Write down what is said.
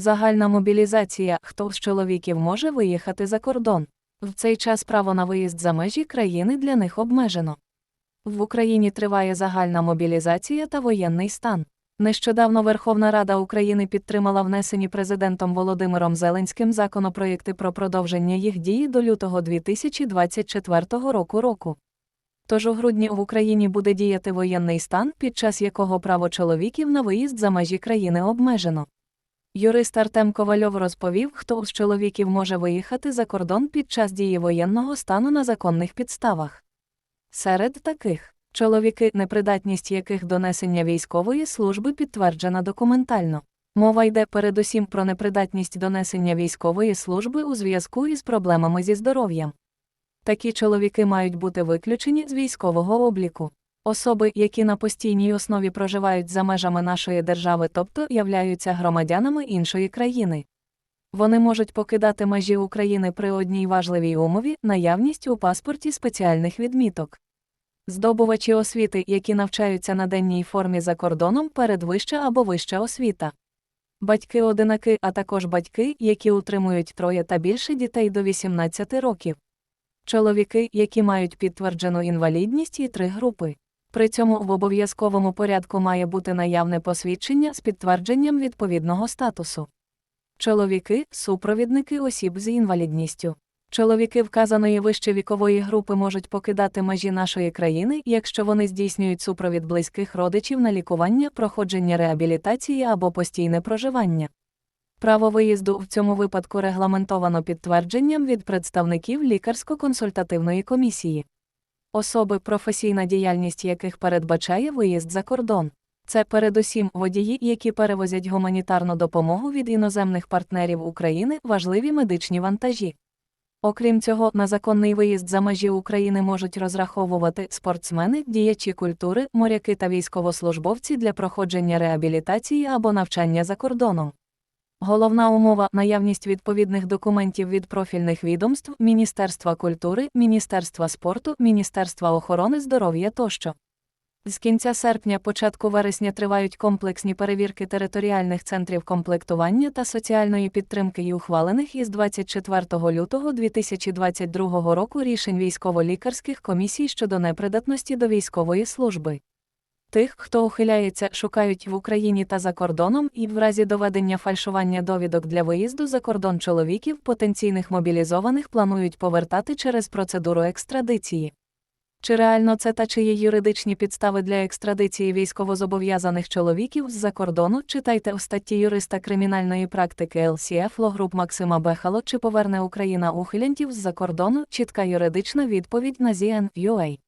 Загальна мобілізація. Хто з чоловіків може виїхати за кордон? В цей час право на виїзд за межі країни для них обмежено. В Україні триває загальна мобілізація та воєнний стан. Нещодавно Верховна Рада України підтримала внесені президентом Володимиром Зеленським законопроєкти про продовження їх дії до лютого 2024 року року. Тож у грудні в Україні буде діяти воєнний стан, під час якого право чоловіків на виїзд за межі країни обмежено. Юрист Артем Ковальов розповів, хто з чоловіків може виїхати за кордон під час дії воєнного стану на законних підставах. Серед таких чоловіки, непридатність яких до несення військової служби підтверджена документально. Мова йде передусім про непридатність до несення військової служби у зв'язку із проблемами зі здоров'ям. Такі чоловіки мають бути виключені з військового обліку. Особи, які на постійній основі проживають за межами нашої держави, тобто являються громадянами іншої країни. Вони можуть покидати межі України при одній важливій умові наявність у паспорті спеціальних відміток. Здобувачі освіти, які навчаються на денній формі за кордоном, передвища або вища освіта. Батьки-одинаки, а також батьки, які утримують троє та більше дітей до 18 років. Чоловіки, які мають підтверджену інвалідність і три групи. При цьому в обов'язковому порядку має бути наявне посвідчення з підтвердженням відповідного статусу. Чоловіки супровідники осіб з інвалідністю. Чоловіки вказаної вище вікової групи можуть покидати межі нашої країни, якщо вони здійснюють супровід близьких родичів на лікування, проходження реабілітації або постійне проживання. Право виїзду в цьому випадку регламентовано підтвердженням від представників лікарсько-консультативної комісії. Особи, професійна діяльність яких передбачає виїзд за кордон. Це передусім водії, які перевозять гуманітарну допомогу від іноземних партнерів України, важливі медичні вантажі. Окрім цього, на законний виїзд за межі України можуть розраховувати спортсмени, діячі культури, моряки та військовослужбовці для проходження реабілітації або навчання за кордоном. Головна умова наявність відповідних документів від профільних відомств Міністерства культури, Міністерства спорту, Міністерства охорони здоров'я тощо. З кінця серпня, початку вересня тривають комплексні перевірки територіальних центрів комплектування та соціальної підтримки і ухвалених із 24 лютого 2022 року рішень військово-лікарських комісій щодо непридатності до військової служби. Тих, хто ухиляється, шукають в Україні та за кордоном, і в разі доведення фальшування довідок для виїзду за кордон чоловіків потенційних мобілізованих планують повертати через процедуру екстрадиції. Чи реально це та чи є юридичні підстави для екстрадиції військовозобов'язаних чоловіків з-за кордону? Читайте у статті юриста кримінальної практики ЛСФ Логруп Максима Бехало, чи поверне Україна ухилянтів з-за кордону? Чітка юридична відповідь на ZN.UA.